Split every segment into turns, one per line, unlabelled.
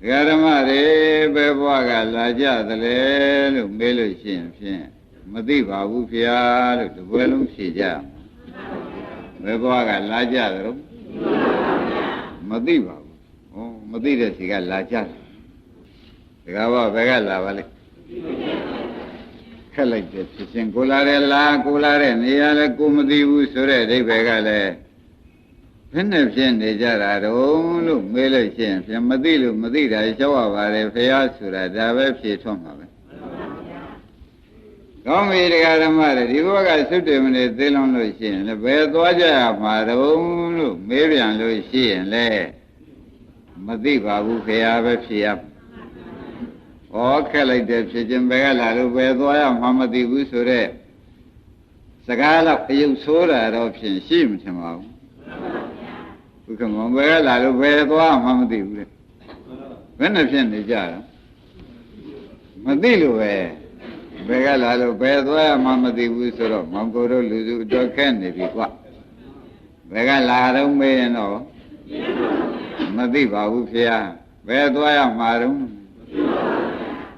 ဒကာဓမ္မတွေဘယ်ဘဝကလာကြသလဲလို့မေးလို့ရှိရင်ဖြင့်မသိပါဘူးဖေဟာလို့တပွဲလုံးဖြေကြဘယ်ဘဝကလာကြသလဲမသိပါဘူးဩမသိတဲ့စီကလာကြတယ်ဒကာဘဘယ်ကလာပါလဲခက်လိုက်တယ်ဖြစ်ချင်းကိုလာတယ်လားကိုလာတဲ့နေရာလဲကိုမသိဘူးဆိုတဲ့အိဗယ်ကလည်း ဘယ်နဲ့ဖြစ်နေကြတာတုံးလို့မေးလို့ရှိရင်ပြန်မသိလို့မသိတာရှောက်ရပါတယ်ဖះဆိုတာဒါပဲဖြေထွန်းမှာပဲကောင်းပြီတရားဓမ္မတွေဒီဘက်ကသုတ္တေမနေသိလုံးလို့ရှိရင်လည်းဘယ်သွားကြရမှာတုံးလို့မေးပြန်လို့ရှိရင်လည်းမသိပါဘူးဖះပဲဖြေရမှာဩခက်လိုက်တယ်ဖြစ်ခြင်းဘယ်ကလာလို့ဘယ်သွားရမှမသိဘူးဆိုတော့စကားတော့အယုတ်ဆိုးတာတော့ဖြင့်ရှိမှထင်ပါဘူး ဘုကမောဘယ်ကလာလို့ဘယ်သွားမှမသိဘူးလေဘယ်နဲ့ဖြစ်နေကြတာမသိလို့ပဲဘယ်ကလာလို့ဘယ်သွားမှမသိဘူးဆိုတော့မောင်ကိုတို့လူစုတော့ခက်နေပြီကွဘယ်ကလာတော့မေးရင်တော့မသိပါဘူးဖေဟာဘယ်သွားရမှာတော့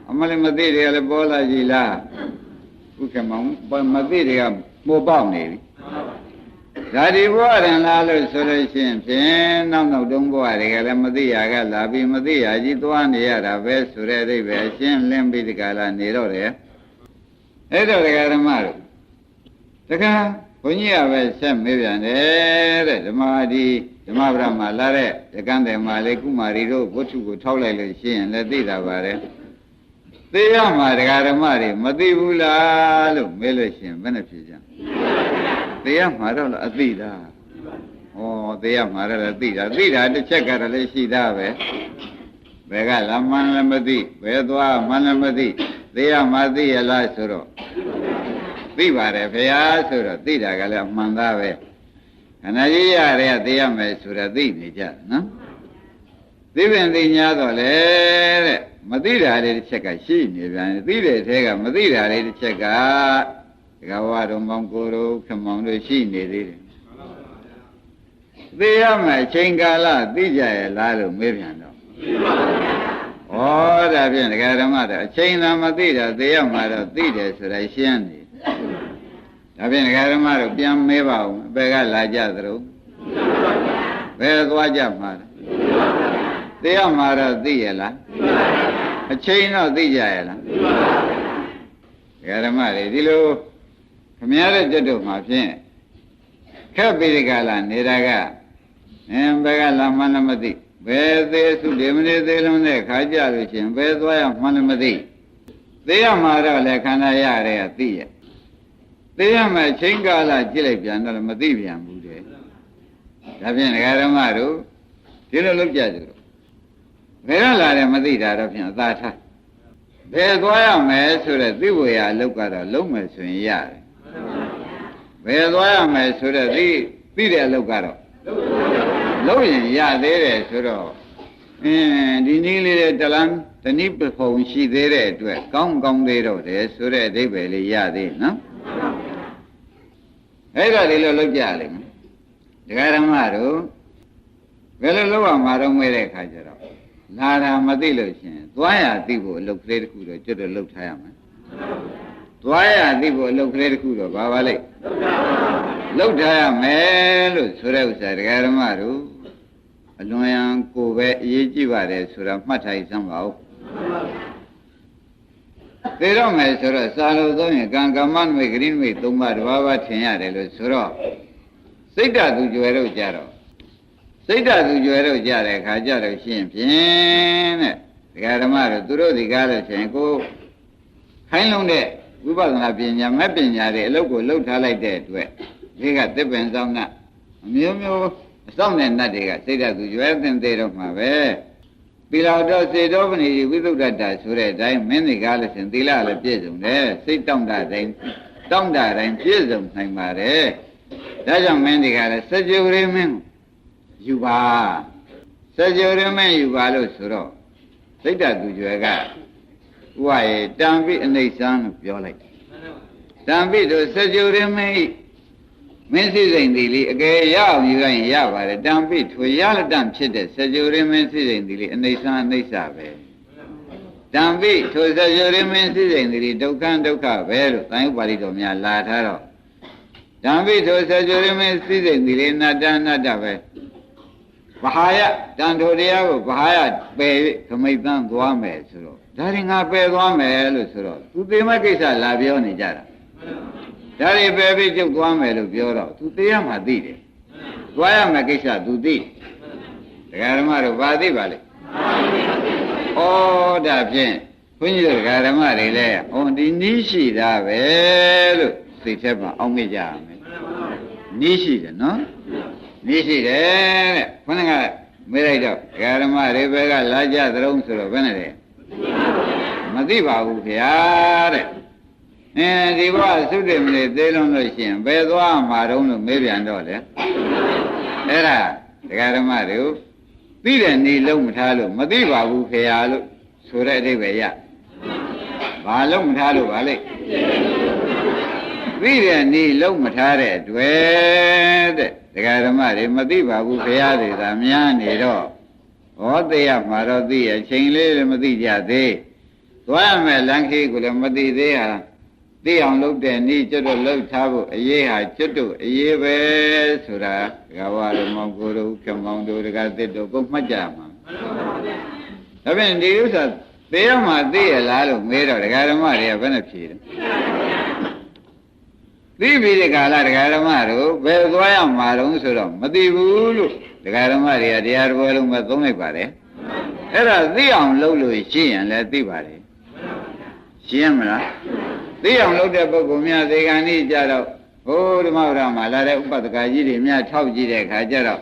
အမလည်းမသိတယ်လည်းပေါ်လာကြည်လားဥက္ကမောင်မသိတွေကမိုးပေါက်နေပြီ ဒါဒီဘဝရင်လာလို့ဆိုလို့ရှိရင်ဖြင့်နောက်နောက်တုံးဘဝတွေကလည်းမသိရကလာပြီးမသိရကြီးသွားနေရတာပဲဆိုတဲ့အိဗယ်အရှင်းလင်းပြီးဒီကလာနေတော့တယ်အဲ့တော့ဒကာဓမ္မတို့တခါဘုန်းကြီးကပဲဆက်မေးပြန်တယ်တဲ့ဓမ္မဒီဓမ္မဗရမလာတဲ့တကန်းတယ်မှာလေကုမာရီတို့ဝတ္ထုကိုထောက်လိုက်လို့ရှိရင်လည်းသိတာပါတယ်သိရမှာဒကာဓမ္မတွေမသိဘူးလားလို့မေးလို့ရှိရင်ဘယ်နဲ့ဖြေကြ သိရမှာတော့လားအသိတာဩသိရမှာတော့လည်းသိတာသိတာတစ်ချက်ကတော့လည်းရှိတာပဲဘယ်ကလာမှန်းလည်းမသိဘယ်သွားမှန်းလည်းမသိသိရမှာသိရလားဆိုတော့သိပါတယ်ဘုရားဆိုတော့သိတာကလည်းအမှန်သားပဲခဏကြီးရတဲ့သိရမယ်ဆိုတော့သိနေကြနော်သိပင်သိ냐တော့လေတဲ့မသိတာလေးတစ်ချက်ကရှိနေပြန်သိတဲ့အထဲကမသိတာလေးတစ်ချက်က ဒဂဝါတော်မောင်ကိုတို့ခမောင်တို့ရှိနေသေးတယ်သိရမယ်ချိန်ကာလသိကြရဲ့လားလို့မေးပြန်တော့ဩဒါဖြင့်ဒကာဓမ္မတော့အချိန်သာမသိတာသိရမှာတော့သိတယ်ဆိုတာရှင်းနေဒါဖြင့်ဒကာဓမ္မတို့ပြန်မေးပါဦးအပေကလာကြသလိုဘယ်သွားကြမှာလဲသိရမှာတော့သိရလားအချိန်တော့သိကြရဲ့လားဒကာဓမ္မတွေဒီလို ခမရတဲ့တက်တို့မှာဖြင့်ခက်ပြီးဒီကလာနေတာကအင်းဘယ်ကလာမှလည်းမသိဘယ်သေးစုဒီမနေသေးလုံးနဲ့ခါကြလို့ရှင်ဘယ်သွားရမှလည်းမသိသိရမှာတော့လေခန္ဓာရတဲ့ကသိရသိရမှချိန်ကာလကြည့်လိုက်ပြန်တော့မသိပြန်ဘူးတဲ့ဒါဖြင့်ဒကာဓမ္မတို့ဒီလိုလုပ်ကြကြလို့ဘယ်ကလာတယ်မသိတာတော့ဖြင့်အသာထားဘယ်သွားရမယ်ဆိုတဲ့သိဝေယအလုပ်ကတော့လုံးမယ်ဆိုရင်ရတယ် ဘယ်သွားရမယ်ဆိုတဲ့သိသိတဲ့အလုပ်ကတော့လုံးရင်ရသေးတယ်ဆိုတော့အင်းဒီနည်းလေးတဲ့တလန်းတနည်းပဖုံရှိသေးတဲ့အတွက်ကောင်းကောင်းသေးတော့တယ်ဆိုတဲ့အဓိပ္ပာယ်လေးရသေးနော်အဲ့ဒါလေးလို့လောက်ကြလိမ့်မယ်ဒကာဓမ္မတို့ဘယ်လိုလုပ်ရမှာတော့မဲတဲ့ခါကျတော့လာတာမသိလို့ရှင်သွားရသိဖို့အလုပ်ကလေးတစ်ခုတော့ကျွတ်တော့လုပ်ထားရမယ် သွားရသိဖို့အလုပ်ကလေးတစ်ခုတော့ဘာပါလိမ့်လုပ်ထားရမယ်လို့ဆိုတဲ့ဥစ္စာဒကာဓမ္မတို့အလွန်ရန်ကိုပဲအရေးကြီးပါတယ်ဆိုတာမှတ်ထားစမ်းပါဦးသေတော့မယ်ဆိုတော့စာလို့သုံးရင်ကံကမ္မနမိတ်ဂရိနမိတ်သုံးပါးတစ်ပါးပါထင်ရတယ်လို့ဆိုတော့စိတ်ဓာတ်သူကြွယ်တော့ကြတော့စိတ်ဓာတ်သူကြွယ်တော့ကြတဲ့အခါကြတော့ရှင်းဖြင့်တဲ့ဒကာဓမ္မတို့သူတို့ဒီကားလို့ရှင်ကိုခိုင်းလုံးတဲ့ ဝိပဿနာပညာမဲ့ပညာတွေအလုပ်ကိုလှုပ်ထားလိုက်တဲ့အတွက်ဒီကသစ်ပင်ဆောင်နာအမျိုးမျိုးအဆောင်တဲ့နတ်တွေကစိတ်ဓာတ်သူကြွယ်သင်သေးတော့မှာပဲသီလတော်စေတောပဏိဝိသုဒ္ဓတာဆိုတဲ့အတိုင်းမင်းတွေကားလို့ရှင်သီလလည်းပြည့်စုံတယ်စိတ်တောင့်တတိုင်းတောင့်တတိုင်းပြည့်စုံနိုင်ပါတယ်ဒါကြောင့်မင်းတွေကလည်းစကြဝဠာမင်းယူပါစကြဝဠာမင်းယူပါလို့ဆိုတော့စိတ်ဓာတ်သူကြွယ်က ဥပယေတံပိအနိစ္စံလို့ပြောလိုက်တံပိတို့စကြဝဠာမင်းမင်းစိစိန်ဒီလေးအကယ်ရအောင်ယူရင်ရပါတယ်တံပိထွေရလက်တံဖြစ်တဲ့စကြဝဠာမင်းစိစိန်ဒီလေးအနေဆန်းအနေဆာပဲတံပိထိုစကြဝဠာမင်းစိစိန်ဒီလေးဒုက္ခဒုက္ခပဲလို့သံယုပါဠိတော်များလာထားတော့တံပိထိုစကြဝဠာမင်းစိစိန်ဒီလေးနတ္တနတ္တပဲဘာဟာယတန်ထိုတရားကိုဘာဟာယပယ်၍ခမိတ်သန်းသွားမယ်ဆိုတော့ ဒါရင်ငါပယ်သွားမယ်လို့ဆိုတော့သူသေမကိစ္စလာပြောနေကြတာဒါတွေပဲပြီးကျုပ်သွားမယ်လို့ပြောတော့ तू သိရမှသိတယ်။သွားရမယ်ကိစ္စ तू သိတယ်။ဒကာဓမ္မတို့ဘာသိပါလဲ။ဩဒါဖြင့်ဘုန်းကြီးတို့ဒကာဓမ္မတွေလည်းဟောဒီနီးရှိတာပဲလို့သိချက်မှာအောင်းမိကြရမယ်။နီးရှိတယ်နော်။နီးရှိတယ်တဲ့။ခொနကမေးလိုက်တော့ဒကာဓမ္မတွေဘက်ကလာကြသရုံးဆိုတော့ဘယ်နဲ့လဲ။ မသိပါဘူးခင်ဗျာတဲ့။အဲဒီဘဝသုတ္တမလေးသေးလုံးလို့ရှိရင်ဘယ်သွားမှာတုံးလို့မေးပြန်တော့လေအဲ့ဒါဒကာဓမ္မတို့သိတဲ့နေလုံးမထားလို့မသိပါဘူးဖေဟာလို့ဆိုတဲ့အဓိပ္ပာယ်ရဘာလုံးမထားလို့ပါလိမ့်သိတဲ့နေလုံးမထားတဲ့တွေ့တဲ့ဒကာဓမ္မတွေမသိပါဘူးဖေဟာတွေသာများနေတော့ ဟောသိရမှာတော့သိရချိန်လေးလည်းမသိကြသေးသွားရမယ်လမ်းခေးကိုလည်းမသိသေးဟာသိအောင်လုပ်တဲ့နည်းကျွတ်တို့လှုပ်ထားဖို့အရေးဟာကျွတ်တို့အရေးပဲဆိုတာဒကာဝရမောင်ကိုတို့ခမောင်တို့ဒကာသစ်တို့ကိုမှတ်ကြမှာဒါဖြင့်ဒီဥစ္စာသိရမှာသိရလားလို့မေးတော့ဒကာဓမ္မတွေကဘယ်နဲ့ဖြေတယ်သိပြီဒီကာလဒကာဓမ္မတို့ဘယ်သွားရမှာတုံးဆိုတော့မသိဘူးလို့ ဒကာဓမ္မတွေကတရားတော်လုံးပဲသုံးလိုက်ပါတယ်အဲ့ဒါသိအောင်လုပ်လို့ရှိရင်လည်းသိပါတယ်ရှင်းမလားသိအောင်လုပ်တဲ့ပုဂ္ဂိုလ်များသေကံဤကြတော့ဟိုဓမ္မဝရမှာလာတဲ့ဥပဒကကြီးတွေများထောက်ကြည့်တဲ့အခါကျတော့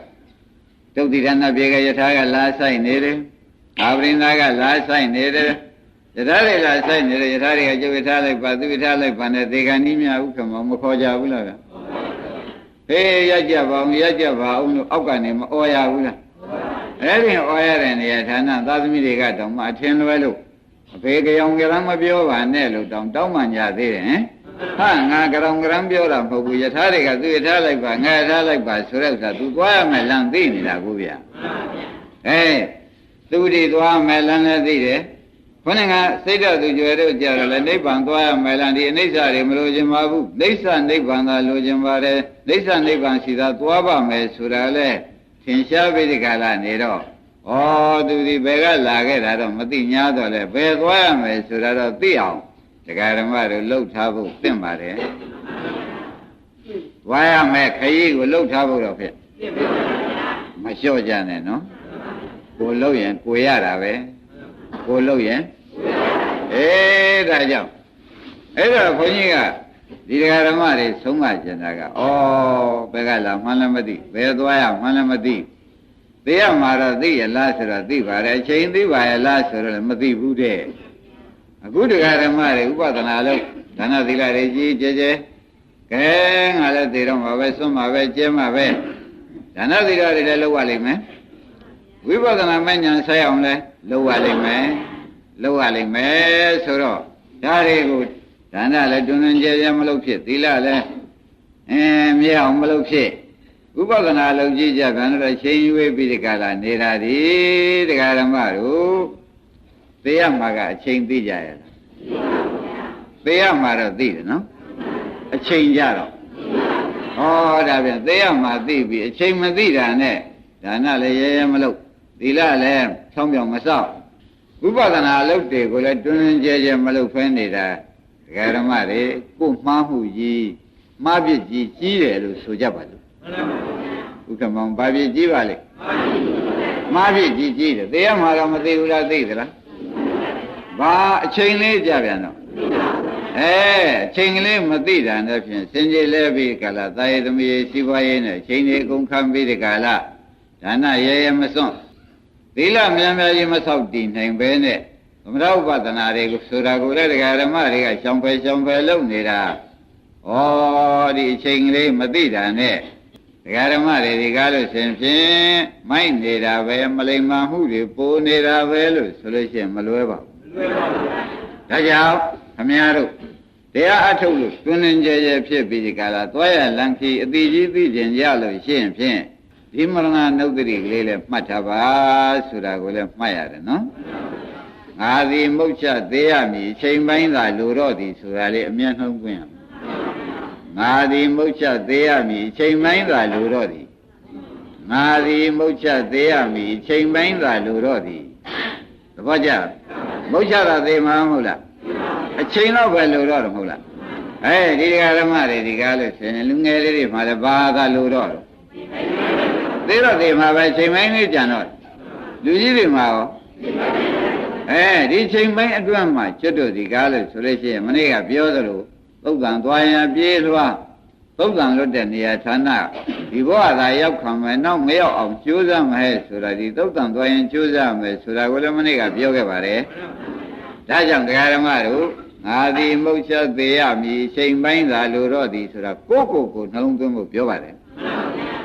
တုတ်တိရဏပြေကယထာကလာဆိုင်နေတယ်အာပရိန္ဒကလာဆိုင်နေတယ်ယထာတွေလာဆိုင်နေတယ်ယထာတွေကကျုပ်ယထာလိုက်ပါသူယထာလိုက်ပါနဲ့သေကံဤများဥက္ကမမခေါ်ကြဘူးလားဗျ ဟေးရကြပါအောင်ရကြပါအောင်လို့အောက်ကနေမအော်ရဘူးလားအဲ့ဒီအော်ရတဲ့နေရာဌာနသာသမီတွေကတောင်မှအထင်လွဲလို့အဖေကြောင်ကြရမ်းမပြောပါနဲ့လို့တောင်းတောင်းမှညာသေးတယ်ဟင်ဟာငါကြောင်ကြရမ်းပြောတာမဟုတ်ဘူးယထာတွေကသူယထာလိုက်ပါငါယထာလိုက်ပါဆိုတဲ့ဥစ္စာသူသွားရမယ်လမ်းသိနေတာကိုဗျာအဲသူဒီသွားမယ်လမ်းလည်းသိတယ် ခொနကစိတ်ဓာတ်သူကြွယ်တို့ကြတော့လေနိဗ္ဗာန်သွားရမယ်လမ်းဒီအနိစ္စတွေမလိုချင်ပါဘူးနိစ္စနိဗ္ဗာန်သာလိုချင်ပါတယ်နိစ္စနိဗ္ဗာန်ရှိတာသွားပါမယ်ဆိုတာလေသင်ရှားပြီးဒီကလာနေတော့ဩသူဒီဘယ်ကလာခဲ့တာတော့မသိ냐တော့လေဘယ်သွားရမယ်ဆိုတာတော့သိအောင်တရားဓမ္မတို့လှုပ်ထားဖို့သင့်ပါတယ်ဝါရမယ်ခရီးကိုလှုပ်ထားဖို့တော့ဖြစ်မလျှော့ကြနဲ့နော်ကိုလှုပ်ရင်ကိုရတာပဲ ကိုလှုပ်ရင်အေးဒါကြောင့်အဲ့တော့ခွန်ကြီးကဒီတရားဓမ္မတွေဆုံးမကျင်တာကဩဘယ်ကလာမှန်းလည်းမသိဘယ်သွားရမှန်းလည်းမသိသိရမှာတော့သိရလားဆိုတော့သိပါတယ်အချိန်သိပါရဲ့လားဆိုတော့မသိဘူးတဲ့အခုတရားဓမ္မတွေဥပဒနာလို့ဒါနသီလတွေကြီးကျယ်ကျယ်ကဲငါလည်းသိတော့မှာပဲစွန့်မှာပဲကျဲမှာပဲဒါနသီလတွေလည်းလုပ်ရလိမ့်မယ် ဝိပဿနာမဉ္ဇဉ်ဆက်အောင်လဲလုပ်ရလိမ့်မယ်လုပ်ရလိမ့်မယ်ဆိုတော့ဒါတွေကိုဒါနလည်းတွင်တွင်ကျယ်ကျယ်မလုပ်ဖြစ်သီလလည်းအင်းမြဲအောင်မလုပ်ဖြစ်ဥပဒနာလုံးကြည့်ကြပြန်တော့ချိန်ရွေးပြီးဒီကလာနေတာဒီတရားဓမ္မတို့သိရမှာကအချိန်သိကြရလားသိရမှာတော့သိတယ်နော်အချိန်ကြတော့ဟောဒါပြန်သိရမှာသိပြီအချိန်မသိတာနဲ့ဒါနလည်းရဲရဲမလုပ် သီလလည်းဖြောင်းပြောင်မစောက်ဥပဒနာအလုပ်တွေကိုလည်းတွင်တွင်ကျဲကျဲမလုပ်ဖဲနေတာတရားဓမ္မတွေကိုမှားမှုကြီးမှားပြစ်ကြီးကြီးတယ်လို့ဆိုကြပါလို့ဥက္ကမောင်ဘာဖြစ်ကြီးပါလဲမှားဖြစ်ကြီးကြီးတယ်သိရမှာတော့မသိဘူးလားသိသလားဘာအချိန်လေးကြပြန်တော့အဲအချိန်ကလေးမသိတာနဲ့ဖြင့်စင်ကြယ်လဲပြီးကလာသာယသမီးစီးပွားရေးနဲ့ချိန်လေးကုန်ခံပြီးဒီကလာဒါနရဲရဲမစွန့် သီလမြန်မြန်ကြီးမဆောက်တည်နိုင်ပဲနဲ့သမထဥပဒနာတွေကိုဆိုတာကိုလည်းဒကာဓမ္မတွေကရှောင်ဖယ်ရှောင်ဖယ်လုပ်နေတာဩဒီအချိန်ကလေးမသိတာနဲ့ဒကာဓမ္မတွေဒီကားလို့ရှင်ဖြင့်မိုက်နေတာပဲမလိမ္မာမှုတွေပိုနေတာပဲလို့ဆိုလို့ရှိရင်မလွဲပါဘူးမလွဲပါဘူးဒါကြောင့်ခမည်းတော်တတရားအထုတ်လို့တွင်တွင်ကြဲကြဲဖြစ်ပြီးဒီကလာသွားရလန်ခီအတိကြီးသိကျင်ကြလို့ရှိရင်ဖြင့် ဒီမရဏနုဒ္ဒတိကလေးလည်းမှတ်ထားပါဆိုတာကိုလည်းမှတ်ရတယ်နော်ငါသည်မုတ်ချသေးရမည်ချိန်ပိုင်းသာလိုတော့သည်ဆိုတာလေးအမျက်နှုံးပွင့်ရမယ်ငါသည်မုတ်ချသေးရမည်ချိန်ပိုင်းသာလိုတော့သည်ငါသည်မုတ်ချသေးရမည်ချိန်ပိုင်းသာလိုတော့သည်သဘောကျမုတ်ချတာသေးမှာမဟုတ်လားအချိန်တော့ပဲလိုတော့တယ်မဟုတ်လားအဲဒီဒကာဓမ္မတွေဒီကားလို့ဆိုရင်လူငယ်လေးတွေမှလည်းဘာသာလိုတော့တယ် သေးတော့သေးမှာပဲချိန်ပိုင်းလေးကြံတော့လူကြီးတွေမှာရောအဲဒီချိန်ပိုင်းအတွင်းမှာကျွတ်တို့ဒီကားလို့ဆိုလို့ရှိရင်မနေ့ကပြောသလိုသုတ်တန်သွားရင်ပြေးလွှားသုတ်တန်လွတ်တဲ့နေရာဌာနဒီဘဝသာရောက်ခံမယ်နောက်မရောက်အောင်ကြိုးစားမယ်ဆိုတာဒီသုတ်တန်သွားရင်ကြိုးစားမယ်ဆိုတာကိုလည်းမနေ့ကပြောခဲ့ပါတယ်ဒါကြောင့်တရားဓမ္မတို့ငါသည်မုတ်ချက်သေးရမည်ချိန်ပိုင်းသာလိုတော့သည်ဆိုတာကိုယ့်ကိုယ်ကိုနှလုံးသွင်းဖို့ပြောပါတယ်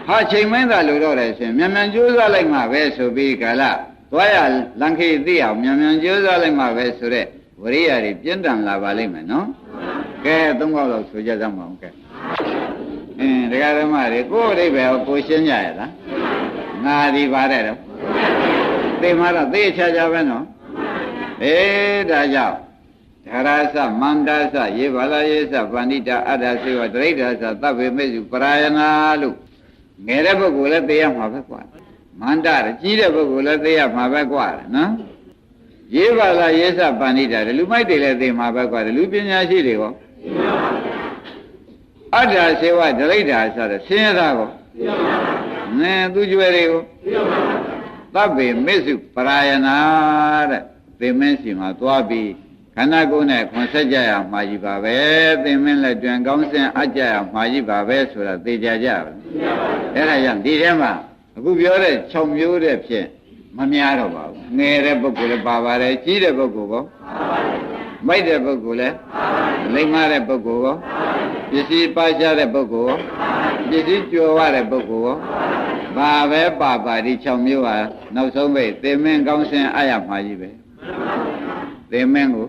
ဟာချိန်ပိုင်းသာလိုတော့တယ်ဆိုရင်မြန်မြန်ကြိုးစားလိုက်မှပဲဆိုပြီးကာလသွားရလန်ခေသိအောင်မြန်မြန်ကြိုးစားလိုက်မှပဲဆိုတော့ဝရိယတွေပြင်းထန်လာပါလိမ့်မယ်နော်ကဲသုံးခေါက်လောက်ဆိုကြစမ်းပါဦးကဲအင်းတရားဓမ္မတွေကိုယ်အဓိပ္ပာယ်ကိုကိုရှင်းကြရလားငါဒီပါတဲ့တော့သိမှတော့သိချာချာပဲနော်အေးဒါကြောင့်ဓရသမန္တသယေဘာလယေသဗန္ဓိတာအတ္တစေဝဒရိဋ္ဌသသဗ္ဗေမေစုပရာယနာလို့ ငယ်တဲ့ပုဂ္ဂိုလ်လည်းသိရမှာပဲကွာမန္တရကြီးတဲ့ပုဂ္ဂိုလ်လည်းသိရမှာပဲကွာနော်ယေဘာလယေသဗန္ဓိတာလူမိုက်တွေလည်းသိမှာပဲကွာလူပညာရှိတွေရောအတ္တစေဝဒရိဋ္ဌဆိုတဲ့ဆင်းရဲသားကိုနင်းသူကျွဲတွေကိုသဗ္ဗေမေစုပရာယနာတဲ့သေမင်းစီမှာသွားပြီး ခန္ဓာကိုယ်နဲ့ခွန်ဆက်ကြရမှာကြီးပါပဲသင်မင်းလက်တွင်ကောင်းစင်အကြရမှာကြီးပါပဲဆိုတာသိကြကြပါအဲ့ဒါကြောင့်ဒီထဲမှာအခုပြောတဲ့6မျိုးတဲ့ဖြင့်မများတော့ပါဘူးငယ်တဲ့ပုဂ္ဂိုလ်လည်းပါပါတယ်ကြီးတဲ့ပုဂ္ဂိုလ်ကောမိုက်တဲ့ပုဂ္ဂိုလ်လည်းလိမ္မာတဲ့ပုဂ္ဂိုလ်ကောပစ္စည်းပါရှားတဲ့ပုဂ္ဂိုလ်ကောပစ္စည်းကျော်ရတဲ့ပုဂ္ဂိုလ်ကောဘာပဲပါပါဒီ6မျိုးဟာနောက်ဆုံးပဲသင်မင်းကောင်းစင်အရမှာကြီးပဲသင်မင်းကို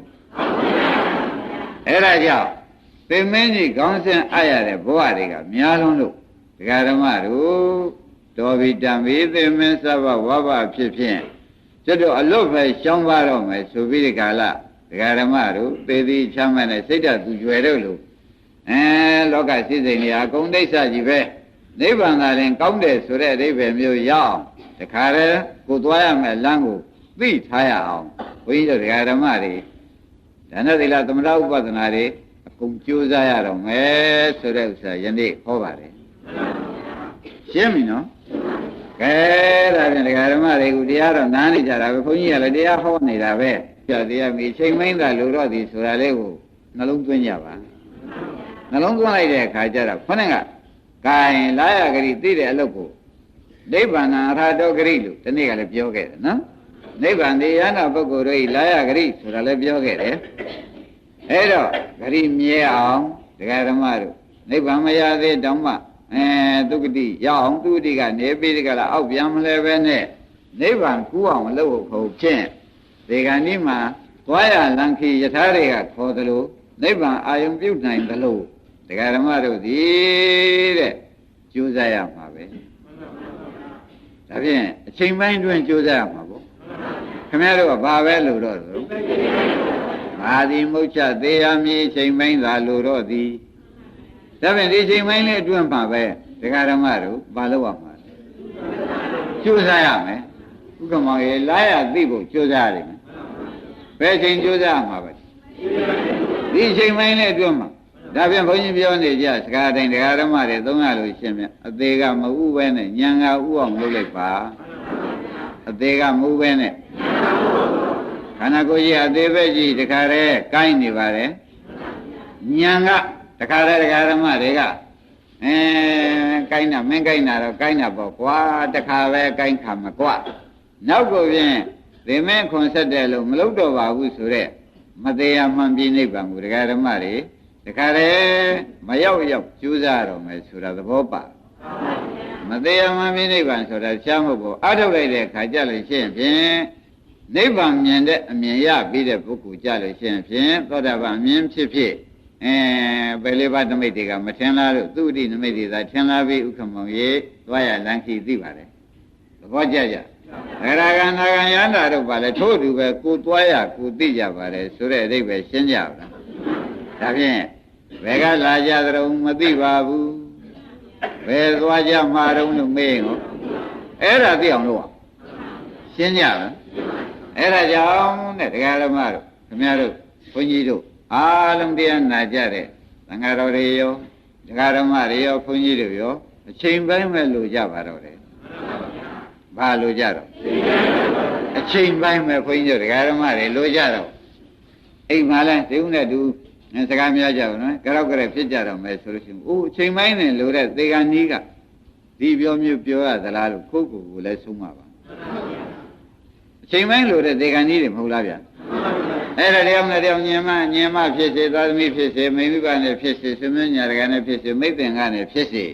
အဲ့ဒါကြောင့်သင်မင်းကြီးခေါင်းစဉ်အပ်ရတဲ့ဘဝတွေကများလုံးလို့ဒကာဓမ္မတို့တော်ပြီတံပြီသင်မင်းစဘဝဘဖြစ်ဖြင့်ကျွတ်တော့အလွတ်ပဲရှောင်းပါတော့မယ်ဆိုပြီးဒီကာလဒကာဓမ္မတို့သေသည်ချမ်းမဲ့နဲ့စိတ်ဓာတ်သူကျွယ်တို့လို့အဲလောကစိစိမ်တွေအကုန်ဒိဋ္ဌကြီးပဲနိဗ္ဗာန်သာရင်ကောင်းတယ်ဆိုတဲ့အဓိပ္ပာယ်မျိုးရအောင်တခါတည်းကိုသွားရမယ်လမ်းကိုသိထားရအောင်ဘုန်းကြီးတို့ဒကာဓမ္မတွေ ဒါနသီလသမထဥပဒနာတွေအကုန်ကြိုးစားရတော့မယ်ဆိုတဲ့ဥစ္စာယနေ့ဟောပါတယ်ရှင်းပြီနော်ကဲဒါဖြင့်ဒကာဓမ္မတွေကတရားတော့နားနေကြတာပဲဘုန်းကြီးကလည်းတရားဟောနေတာပဲပြတရားမိချိန်မင်းသာလိုတော့သည်ဆိုတာလေးကိုနှလုံးသွင်းကြပါနှလုံးသွင်းလိုက်တဲ့အခါကျတော့ခொနဲ့ကဂိုင်လာရဂရိသိတဲ့အလုပ်ကိုနိဗ္ဗာန်အထာတောဂရိလို့ဒီနေ့ကလည်းပြောခဲ့တယ်နော် နိဗ္ဗာန်တရားနာပုဂ္ဂိုလ်တို့ဤလာရဂရိဆိုတာလည်းပြောခဲ့တယ်အဲ့တော့ဂရိမြဲအောင်ဒကာဓမ္မတို့နိဗ္ဗာန်မရသေးတောင်မှအဲသုဂတိရအောင်သုဂတိကနေပြီးဒီကလာအောက်ပြန်မလဲပဲနဲ့နိဗ္ဗာန်ကူးအောင်လုပ်ဖို့ဖြင့်ဒီကနေ့မှာသွားရလန်ခီယထာတွေကခေါ်သလိုနိဗ္ဗာန်အာယုံပြုတ်နိုင်သလိုဒကာဓမ္မတို့ဒီတဲ့ကြိုးစားရမှာပဲဒါဖြင့်အချိန်ပိုင်းတွင်ကြိုးစားရမှာပေါ့ ခင်ဗျားတို့ကဘာပဲလို့တော့လို့ငါသည်မုတ်ချသေးရမည်အချိန်ပိုင်းသာလို့တော့သည်ဒါဖြင့်ဒီအချိန်ပိုင်းလေးအတွင်းမှာပဲဒကာဓမ္မတို့ဘာလို့ရမှာလဲကြိုးစားရမယ်ဥက္ကမောင်ရေလာရသိဖို့ကြိုးစားရတယ်ဘယ်ချိန်ကြိုးစားမှာပဲဒီအချိန်ပိုင်းလေးအတွင်းမှာဒါဖြင့်ဘုန်းကြီးပြောနေကြစကားတိုင်းဒကာဓမ္မတွေသုံးရလို့ရှင်းမြအသေးကမဥပဲနဲ့ညံကဥအောင်လုပ်လိုက်ပါအသေးကမဥပဲနဲ့ ခန္ဓာကိုယ်ကြီးအသေးပဲကြီးတခါတည်းကိုင်းနေပါတယ်ညံကတခါတည်းဒကာဓမ္မတွေကအဲကိုင်းတာမင်းကိုင်းတာတော့ကိုင်းတာပေါ့ကွာတခါပဲကိုင်းခါမကွာနောက်ကိုဖြင့်ဒီမင်းခွန်ဆက်တယ်လို့မလုပ်တော့ပါဘူးဆိုတော့မသေးမှန်ပြိနိဗ္ဗာန်ကိုဒကာဓမ္မတွေတခါတည်းမရောက်ရောက်ကြိုးစားတော့မယ်ဆိုတာသဘောပါမသေးမှန်ပြိနိဗ္ဗာန်ဆိုတာရှားမဟုတ်ဘူးအထုတ်လိုက်တဲ့ခါကြလို့ရှိရင်ဖြင့် နိဗ္ဗာန်မြင်တဲ့အမြင်ရပြီးတဲ့ပုဂ္ဂိုလ်ကြလို့ရှိရင်ဖြင့်သောတာပန်အမြင်ဖြစ်ဖြစ်အအဲဘယ်လေးပါးနမိတ်တွေကမထင်လားလို့သူ့အတိနမိတ်တွေသာထင်လားပြီးဥက္ကမောင်ရေသွားရလမ်းခီသိပါတယ်သဘောကျကြအရဂန္နာဂံယန္တာတို့ပါလေထို့အတူပဲကိုသွားရကိုသိကြပါတယ်ဆိုတဲ့အဓိပ္ပာယ်ရှင်းကြပါလားဒါဖြင့်ဘယ်ကလာကြသရုံမသိပါဘူးဘယ်သွားကြမှာတုံးလို့မေးရင်ဟောအဲ့ဒါသိအောင်လို့ရရှင်းကြလား အဲ့ဒါကြောင့်တဲ့တရားဓမ္မတို့ခင်ဗျားတို့ဘုန်းကြီးတို့အားလုံးတရားနာကြတဲ့သံဃာတော်တွေရောတရားဓမ္မတွေရောဘုန်းကြီးတွေရောအချိန်ပိုင်းမဲ့လို့ကြပါတော့တယ်ဘာလို့ကြတော့အချိန်ပိုင်းမဲ့ဘုန်းကြီးတို့တရားဓမ္မတွေလို့ကြတော့အိမ်မှာလဲဒီဦးနဲ့တူစကားများကြဘူးနော်ကြောက်ကြရဖြစ်ကြတော့မယ်ဆိုလို့ရှိရင်အိုးအချိန်ပိုင်းနဲ့လို့တဲ့သေကံနီးကဒီပြောမျိုးပြောရသလားလို့ကိုယ့်ကိုယ်ကိုလည်းဆုံးမှာပါ အချိန်ပိုင်းလို့တဲ့သေကံနီးတွေမဟုတ်လားဗျာအဲ့ဒါတရားနဲ့တရားညင်မညင်မဖြစ်စေသာသမီဖြစ်စေမိမိဘနဲ့ဖြစ်စေသမင်းညာတကနဲ့ဖြစ်စေမိတ်သင်္ကနဲ့ဖြစ်စေ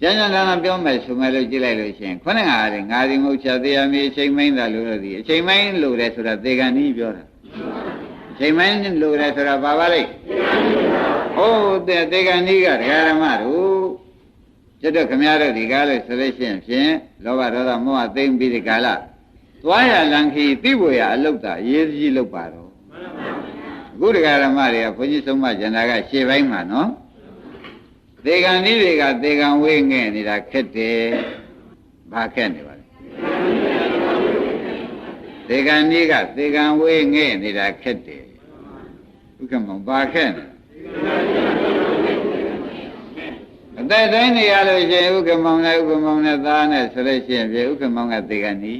ကျန်ကျန်လာလာပြောမယ်ဆိုမယ်လို့ကြည့်လိုက်လို့ရှိရင်ခုနကငါးငါးဒီမဟုတ်ချသေးရမီအချိန်ပိုင်းသာလို့လို့ဒီအချိန်ပိုင်းလို့တယ်ဆိုတာသေကံနီးပြောတာအချိန်ပိုင်းလို့တယ်ဆိုတာဘာပါလိမ့်ဟုတ်တဲ့သေကံနီးကဒကာရမတို့ကျွတ်တော့ခမရတို့ဒီကားလို့ဆိုလို့ရှိရင်ဖြင့်လောဘဒေါသမောဟသိမ့်ပြီးဒီကာလ သွားရလံခီသိဖို့ရအလုတ်တာရေးကြီးလုတ်ပါတော့အခုဒကာရမတွေကဘုန်းကြီးဆုံးမကျန်တာကရှေ့ပိုင်းမှာနော်သေကံဤတွေကသေကံဝေးငဲ့နေတာခက်တယ်ဘာခက်နေပါလဲသေကံဤကသေကံဝေးငဲ့နေတာခက်တယ်ဥက္ကမောဘာခက်နေအသက်တိုင်းနေရလို့ရှိရင်ဥက္ကမောင်နဲ့ဥက္ကမောင်နဲ့သားနဲ့ဆိုလို့ရှိရင်ပြေဥက္ကမောင်ကသေကံဤ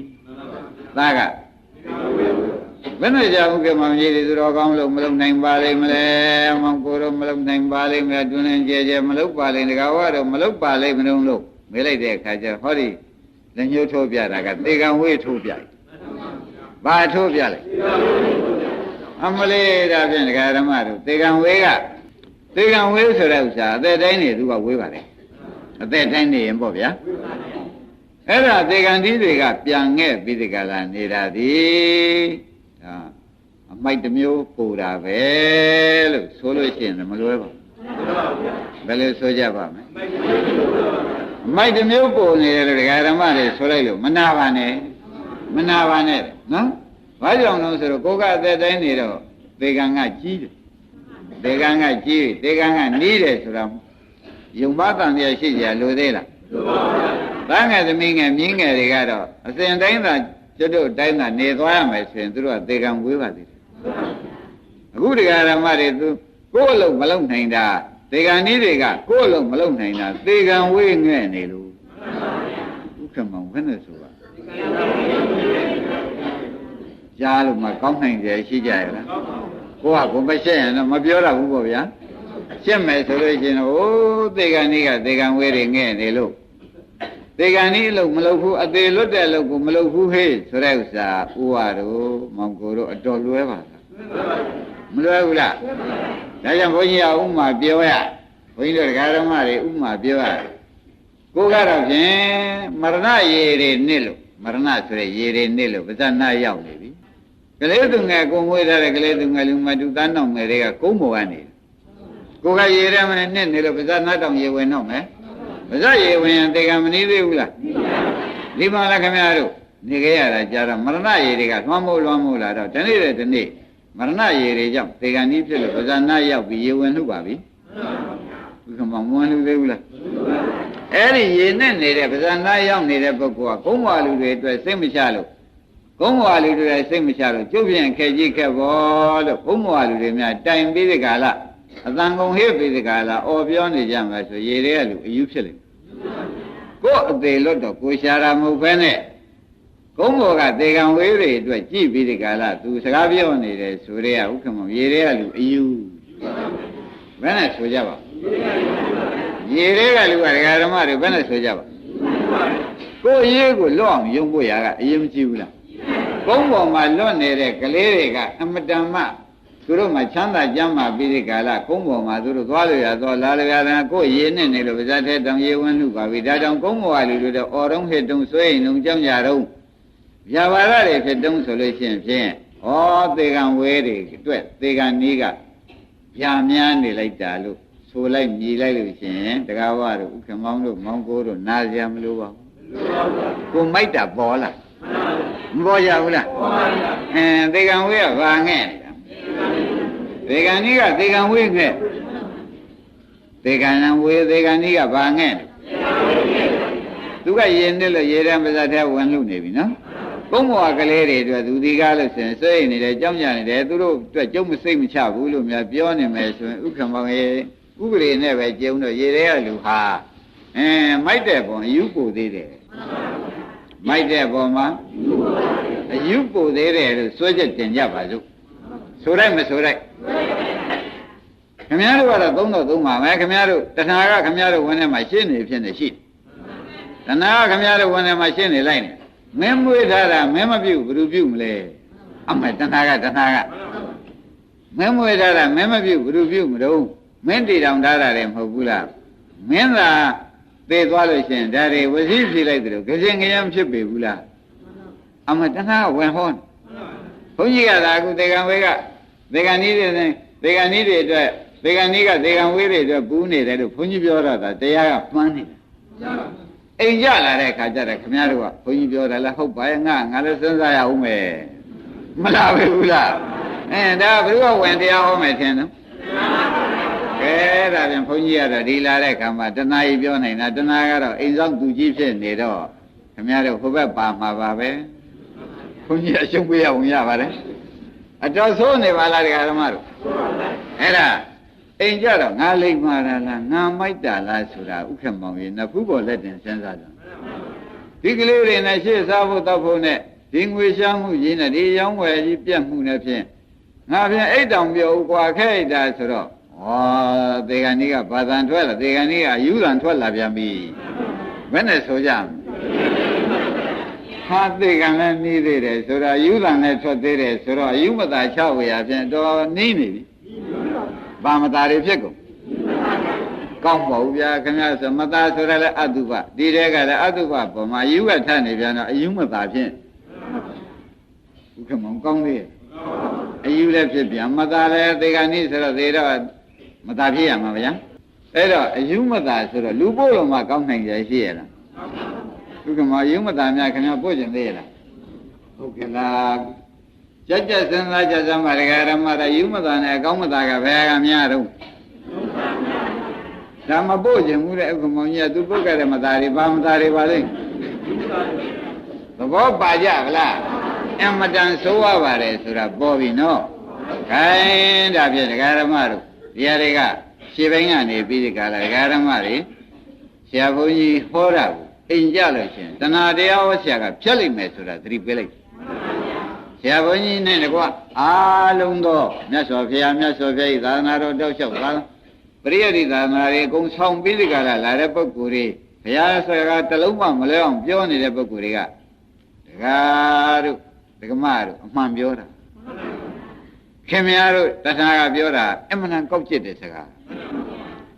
သားကဘယ်နဲ့ကြောင့်ဥက္ကမောင်ကြီးတွေသူတော်ကောင်းလို့မလုံနိုင်ပါလိမ့်မလဲမောင်ကိုတော့မလုံနိုင်ပါလိမ့်မလဲတွင်တွင်ကြဲကြဲမလုံပါလိမ့်တကားတော့မလုံပါလိမ့်မလို့လို့မေးလိုက်တဲ့အခါကျဟောဒီလက်ညှိုးထိုးပြတာကသေကံဝေးထိုးပြတယ်ဘာထိုးပြလိုက်အမလေးဒါဖြင့်ဒကာဓမ္မတို့သေကံဝေးကသေကံဝေးဆိုတဲ့ဥစ္စာအသက်တိုင်းနေသူကဝေးပါလေအသက်တိုင်းနေရင်ပေါ့ဗျာ အဲ့ဒါသေကံဒီတွေကပြန်ငဲ့ပြီးဒီကလာနေတာဒီဒါအမိုက်တစ်မျိုးပူတာပဲလို့ဆိုလို့ရှိရင်မလွဲပါဘူးဘယ်လိုဆိုကြပါမလဲအမိုက်တစ်မျိုးပူနေတယ်လို့ဒကာဓမ္မတွေဆိုလိုက်လို့မနာပါနဲ့မနာပါနဲ့နော်ဘာကြောင့်လဲဆိုတော့ကိုကအသက်တိုင်းနေတော့သေကံကကြီးတယ်သေကံကကြီးသေကံကနီးတယ်ဆိုတော့ယုံမတန်တရားရှိကြလို့သေးလားလိုပါဘူး။ သားငယ်သမီးငယ်မြင်းငယ်တွေကတော့အစဉ်တိုင်းသာကျွတ်တို့တိုင်းသာနေသွားရမယ်ဆိုရင်သူတို့ကသေကံဝေးပါသေးတယ်။အခုတရားဓမ္မတွေသူကိုယ့်အလုပ်မလုပ်နိုင်တာသေကံနည်းတွေကကိုယ့်အလုပ်မလုပ်နိုင်တာသေကံဝေးငဲ့နေလို့ဥက္ကမောင်ဘယ်နဲ့ဆိုပါကြားလို့မကောင်းနိုင်ကြရှိကြရလားကိုကကိုမရှက်ရင်တော့မပြောတော့ဘူးပေါ့ဗျာရှက်မယ်ဆိုလို့ရှိရင်ဟိုးသေကံကြီးကသေကံဝေးတွေငဲ့နေလို့ သေကံကြီးအလုပ်မလုပ်ဘူးအသေးလွတ်တဲ့အလုပ်ကိုမလုပ်ဘူးဟေးဆိုတဲ့ဥစ္စာဥဝါတို့မောင်ကိုတို့အတော်လွဲပါလားမလွဲဘူးလားဒါကြောင့်ဘုန်းကြီးကဥမာပြောရဘုန်းကြီးတို့ဒကာဓမ္မတွေဥမာပြောရကိုကတော့ဖြင့်မရဏရေတွေနစ်လို့မရဏဆိုတဲ့ရေတွေနစ်လို့ပဇာနာရောက်နေပြီကလေးသူငယ်ကိုငွေထားတဲ့ကလေးသူငယ်လူမတူတန်းတော်ငယ်တွေကကုန်းပေါ်ကနေကိုကရေထဲမှာနဲ့နေလို့ပါဇာနာတောင်ရေဝင်တော့မယ် ပါဇာရေဝင်ရင်တေကံမနေသေးဘူးလားဒီမှာလားခင်ဗျားတို့နေခဲ့ရတာကြာတော့မရဏရေတွေကလွှမ်းမိုးလွှမ်းမိုးလာတော့ဒီနေ့တဲ့ဒီနေ့မရဏရေတွေကြောင့်တေကံကြီးဖြစ်လို့ပါဇာနာရောက်ပြီးရေဝင်လို့ပါပြီဘုရားမဝင်လို့သေးဘူးလားအဲ့ဒီရေနဲ့နေတဲ့ပါဇာနာရောက်နေတဲ့ပုဂ္ဂိုလ်ကကုန်းဝါလူတွေအတွက်စိတ်မချလို့ကုန်းဝါလူတွေစိတ်မချလို့ကျုပ်ပြန်ခဲကြီးခဲ့ဘောလို့ကုန်းဝါလူတွေများတိုင်ပြီးဒီကလာ အတန်ကုန်ဟေ့ပြီးဒီကလာအော်ပြောနေကြမှာဆိုရေတွေကလူအယူဖြစ်လိမ့်ကိုယ်အသေးလွတ်တော့ကိုရှာတာမဟုတ်ဘဲနဲ့ကုန်းဘော်ကသေကံဝေးတွေအတွက်ကြည့်ပြီးဒီကလာသူစကားပြောနေတယ်ဆိုရဲဥက္ကမောရေတွေကလူအယူဘယ်နဲ့ဆိုကြပါရေတွေကလူကဒကာဓမ္မတွေဘယ်နဲ့ဆိုကြပါကိုယ်ရေးကိုလွတ်အောင်ယုံဖို့ရာကအရင်မကြည့်ဘူးလားကုန်းပေါ်မှာလွတ်နေတဲ့ကလေးတွေကအမတန်မှ သူတို့မှချမ်းသာကြမ်းမာပြီးဒီကာလကုန်းပေါ်မှာသူတို့သွားလို့ရသွားလာလို့ရတယ်ကိုယ်ရေနဲ့နေလို့ပါဇတ်ထဲတောင်ရေဝန်းလူပါပြီဒါကြောင့်ကုန်းပေါ်ကလူတွေတော့အော်တုံးဟစ်တုံးဆွေးရင်တုံးကြောင်းကြတော့ဗျာပါရတွေဖြစ်တုံးဆိုလို့ရှိရင်ဖြင့်ဩသေကံဝဲတွေအတွက်သေကံနီးကဗျာများနေလိုက်တာလို့ဆိုလိုက်မြည်လိုက်လို့ရှိရင်တကားဝတို့ဥက္ကမောင်းတို့မောင်ကိုတို့နာစရာမလိုပါဘူးကိုမိုက်တာပေါ်လာမပေါ်ကြဘူးလားအင်းသေကံဝေးကဘာငဲ့ သေကံကြီးကသေကံဝေးငဲ့သေကံဝေးသေကံကြီးကဘာငဲ့သူကရင်နစ်လို့ရေတံပါဇတ်ထဲဝင်လို့နေပြီနော်ဘုံဘဝကလေးတွေအတွက်သူဒီကားလို့ဆိုရင်စိတ်နေတယ်ကြောက်ကြနေတယ်သူတို့အတွက်ကြုံမစိတ်မချဘူးလို့များပြောနေမယ်ဆိုရင်ဥက္ကမောင်ရေဥပဒေနဲ့ပဲကျုံတော့ရေတွေကလူဟာအင်းမိုက်တဲ့ပုံအယူပိုသေးတယ်မိုက်တဲ့ပုံမှာအယူပိုသေးတယ်လို့စွဲချက်တင်ကြပါစို့ ဆိုလိုက်မဆိုလိုက်ခင်ဗျားတို့ကတော့သုံးတော့သုံးပါမယ်ခင်ဗျားတို့တဏှာကခင်ဗျားတို့ဝင်ထဲမှာရှင်းနေဖြစ်နေရှိတယ်တဏှာကခင်ဗျားတို့ဝင်ထဲမှာရှင်းနေလိုက်နေမင်းမွေးထားတာမင်းမပြုတ်ဘယ်သူပြုတ်မလဲအမေတဏှာကတဏှာကမင်းမွေးထားတာမင်းမပြုတ်ဘယ်သူပြုတ်မတော့မင်းတည်တောင်ထားတာလည်းမဟုတ်ဘူးလားမင်းသာသေသွားလို့ရှိရင်ဒါတွေဝစီဖြေလိုက်တယ်လို့ကြင်ကြင်ဖြစ်ပေဘူးလားအမတဏှာကဝင်ဟောဘုန်းကြီးကသာအခုဒေကံဝေးက ဒေကံဤတွေဒေကံဤတွေအတွက်ဒေကံဤကဒေကံဝေးတွေအတွက်ပူးနေတယ်လို့ဘုန်းကြီးပြောတာတရားကမှန်းနေတာအိမ်ကြလာတဲ့ခါကျတော့ခမရတို့ကဘုန်းကြီးပြောတယ်လားဟုတ်ပါရဲ့ငါငါလည်းစဉ်းစားရအောင်မယ်မလားပဲဘူးလားအဲဒါဘယ်သူကဝင်တရားဟောမယ်ထင်နော်ကဲဒါပြန်ဘုန်းကြီးကတော့ဒီလာတဲ့ခါမှာတဏှာကြီးပြောနေတာတဏှာကတော့အိမ်ဆောင်သူကြီးဖြစ်နေတော့ခမရတို့ဟိုဘက်ပါမှာပါပဲဘုန်းကြီးအရှုံးပေးရအောင်ရပါတယ် အတော်ဆိုးနေပါလားတရားဓမ္မတို့အဲ့ဒါအိမ်ကြတော့ငါလိမ့်မာတာလားငါမိုက်တာလားဆိုတာဥက္ကမောင်ကြီးနဖူးပေါ်လက်တင်စဉ်းစားကြဒီကလေးတွေနဲ့ရှေ့စားဖို့တောက်ဖို့နဲ့ဒီငွေရှားမှုရင်းနဲ့ဒီရောင်းဝယ်ကြီးပြတ်မှုနဲ့ဖြင့်ငါပြန်အိတ်တောင်ပြောဥကွာခဲ့အိတ်တာဆိုတော့ဩသေကဏီကဘာသာထွက်လာသေကဏီကအယူလံထွက်လာပြန်ပြီဘယ်နဲ့ဆိုကြမလဲ ဟာသေကံလည်းနှီးသေးတယ်ဆိုတာယူလံလည်းထွက်သေးတယ်ဆိုတော့အယူမသာချဝေရဖြင့်တော်နှီးနေပြီဘာမသာတွေဖြစ်ကုန်ကောင်းပါဘူးဗျာခင်ဗျာဆိုမသာဆိုရလဲအတုပဒီတဲကလည်းအတုပပုံမှာယူကထနေပြန်တော့အယူမသာဖြင့်ဘုခမောင်ကောင်းသေးရဲ့အယူလည်းဖြစ်ပြန်မသာလည်းသေကဏီဆိုတော့သေတော့မသာဖြစ်ရမှာဗျာအဲ့တော့အယူမသာဆိုတော့လူပို့လုံးမှကောင်းနိုင်ကြရှိရလား ဘုခမောင်အယူမသာများခင်ဗျာပို့ကျင်သေးရလားဟုတ်ကဲ့လားကြက်ကြက်စဉ်းစားကြစမ်းပါဒကာရမရယူမသာနဲ့အကောင်းမသာကဘယ်ကများတော့ဒါမပို့ခြင်းဘူးတဲ့ဥက္ကမောင်ကြီးကသူပုတ်ကြတဲ့မသားတွေဘာမသားတွေပါလိမ့်သဘောပါကြဗလားအမတန်ဆိုးရပါတယ်ဆိုတာပေါ်ပြီနော်ခိုင်းဒါဖြင့်ဒကာရမတို့ဒီဟာတွေကရှေးပိုင်းကနေပြီးဒီကလာဒကာရမတွေဆရာဘုန်းကြီးဟောတာကို အိမ်ကြလို့ရှင်တဏှာတရားဟောဆရာကဖြတ်လိုက်မယ်ဆိုတာသတိပေးလိုက်ဆရာဘုန်းကြီးနဲ့တကွအားလုံးသောမြတ်စွာဘုရားမြတ်စွာဘုရားဤသာသနာတော်တောက်လျှောက်သာပရိယတိသာသနာတွေအကုန်ဆောင်ပြီးဒီကလာလာတဲ့ပုဂ္ဂိုလ်တွေဘုရားဆရာကတလုံးမှမလဲအောင်ပြောနေတဲ့ပုဂ္ဂိုလ်တွေကဒကာတို့ဒကမတို့အမှန်ပြောတာခင်ဗျားတို့တဏှာကပြောတာအမှန်တန်ကောက်ကျစ်တဲ့စကား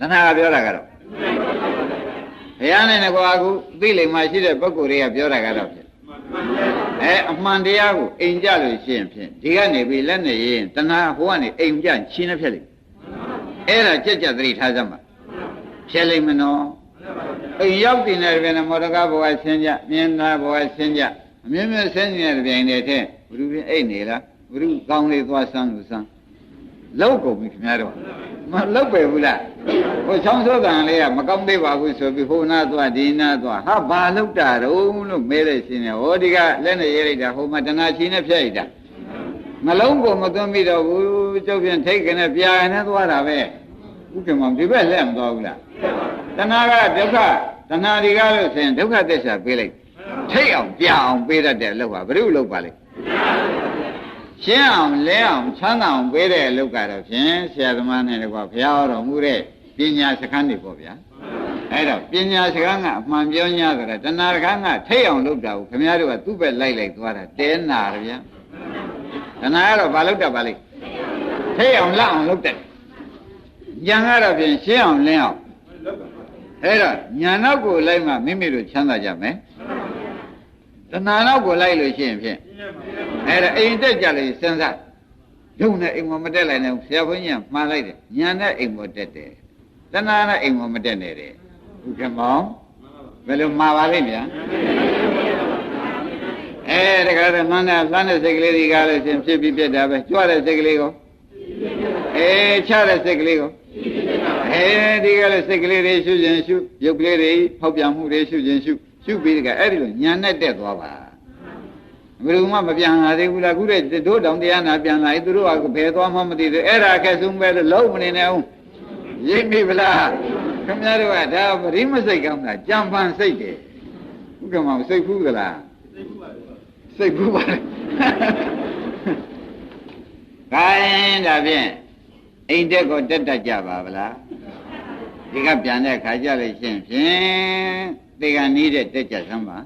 တဏှာကပြောတာကတော့ ဘုရားနဲ့ကွာအခုသိလိမ္မာရှိတဲ့ပုဂ္ဂိုလ်တွေကပြောတာကတော့ဖြစ်အဲအမှန်တရားကိုအိမ်ကြလို့ရှိရင်ဖြင့်ဒီကနေပြီးလက်နဲ့ရင်တဏှာဟိုကနေအိမ်ကြချင်းနဲ့ဖြစ်လိမ့်အဲ့ဒါကြက်ကြက်သတိထားစမ်းပါဖြစ်လိမ့်မနော်အိမ်ရောက်တင်တဲ့ပြန်မော်ဒကာဘဝဆင်းကြမြင်းသားဘဝဆင်းကြအမြဲမြဲဆင်းနေတဲ့ပြန်တဲ့ထဲဘုရုပြင်အိတ်နေလားဘုရုကောင်းလေးသွားဆန်းလို့ဆန်း လောက်ကုန်ပြီခင်ဗျားတို့မလောက်ပဲဘူးလားဟိုချောင်းစောကံလေးကမကောင်းသေးပါဘူးဆိုပြီးဟိုနာသွားဒီနာသွားဟာဘာလောက်တာတုံးလို့မဲတဲ့ရှင်နေဟောဒီကလက်နဲ့ရေးလိုက်တာဟိုမှာတနာချီနဲ့ဖြတ်လိုက်တာမလုံးကိုမသွင်းပြီးတော့ဘူးကျုပ်ပြန်ထိတ်ကနေပြာနဲ့သွားတာပဲဥက္ကမောင်ဒီဘက်လက်မသွားဘူးလားတဏှာကဒုက္ခတဏှာဒီကားလို့ဆိုရင်ဒုက္ခသစ္စာပေးလိုက်ထိတ်အောင်ပြအောင်ပေးတတ်တဲ့အလုပ်ပါဘယ်လိုလုပ်ပါလဲ ရှင်းအောင်လဲအောင်ချမ်းသာအောင်ပေးတဲ့အလုပ်ကတော့ဖြင့်ဆရာသမားနဲ့တကွာဘုရားဟောတော်မူတဲ့ပညာစခန်းတွေပေါ့ဗျာအဲ့တော့ပညာစကားကအမှန်ပြော냐ဆိုတာတဏှာစကားကထိတ်အောင်လုပ်တာကိုခင်ဗျားတို့ကသူ့ဘက်လိုက်လိုက်သွားတာတဲနာရဗျာတဏှာကတော့ဘာလုပ်တတ်ပါလိမ့်ထိတ်အောင်လက်အောင်လုပ်တတ်ဉာဏ်ကတော့ဖြင့်ရှင်းအောင်လင်းအောင်အဲ့တော့ညာနောက်ကိုလိုက်မှမိမိတို့ချမ်းသာကြမယ်တဏှာနောက်ကိုလိုက်လို့ရှိရင်ဖြင့် အဲ့ဒါအိမ်တက်ကြလို့စဉ်းစားဒုံနဲ့အိမ်မမတက်လိုက်နဲ့ဆရာဘုန်းကြီးကမှားလိုက်တယ်ညာနဲ့အိမ်မတက်တယ်တဏှာနဲ့အိမ်မမတက်နဲ့တဲ့ဥက္ကမောင်ဘယ်လိုမှားပါလိမ့်ဗျာအဲတခါတော့မှန်းတဲ့လှမ်းတဲ့စိတ်ကလေးတွေကလည်းရှင်ဖြစ်ပြီးပြတ်တာပဲကြွတဲ့စိတ်ကလေးကိုအဲချတဲ့စိတ်ကလေးကိုအဲဒီကလည်းစိတ်ကလေးတွေရှုခြင်းရှုရုပ်ကလေးတွေဖောက်ပြန်မှုတွေရှုခြင်းရှုရှုပြီးတကအဲ့ဒီလိုညာနဲ့တက်သွားပါ ဘယ်သူမှမပြန်လာသေးဘူးလားခုတည်းတို့တောင်တရားနာပြန်လာရင်သူတို့ကဘယ်သွားမှမသိသေးအဲ့ဒါအခက်ဆုံးပဲလို့လုံးမနေနဲ့အောင်ရိပ်မိဗလားခင်ဗျားတို့ကဒါပရိမစိတ်ကောင်းတာကြံဖန်စိတ်တယ်ဥက္ကမစိတ်ဖူးကလားစိတ်ဖူးပါလေခိုင်းဒါဖြင့်အိမ်တက်ကိုတက်တက်ကြပါဗလားဒီကပြန်တဲ့ခါကြလို့ရှင်းဖြင့်သေကံနီးတဲ့တက်ကြစမ်းပါ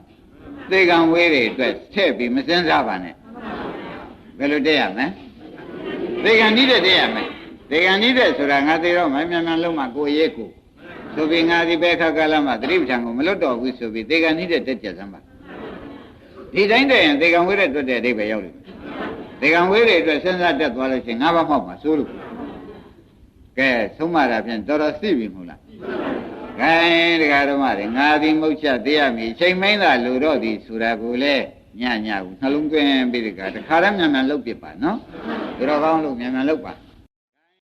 သေကံဝေးတွေအတွက်ထည့်ပြီးမစင်းစားပါနဲ့ဘယ်လိုတက်ရမလဲသေကံနီးတဲ့တက်ရမယ်သေကံနီးတဲ့ဆိုတာငါသေတော့မမြန်မြန်လုံးမှကိုရေးကိုဆိုပြီးငါဒီဘက်ခါကလာမှသတိပဋ္ဌာန်ကိုမလွတ်တော့ဘူးဆိုပြီးသေကံနီးတဲ့တက်ကြစမ်းပါဒီတိုင်းတည်းရင်သေကံဝေးတဲ့တွတ်တဲ့အဓိပ္ပာယ်ရောက်တယ်သေကံဝေးတွေအတွက်စဉ်းစားတက်သွားလို့ရှိရင်ငါးပါးမှောက်မှာစိုးလို့ကဲဆုံးမတာဖြင့်တော်တော်သိပြီမဟုတ်လား။ ခိုင်းတရားဓမ္မတွေငါသည်မုတ်ချသေးရမည်ချိန်မင်းသာလူတော့သည်ဆိုတာကိုလေညညဘူးနှလုံးသွင်းပြီးတကတခါတည်းမြန်မြန်လုပ်ပြပါနော်။ဒါတော့ကောင်းလို့မြန်မြန်လုပ်ပါ။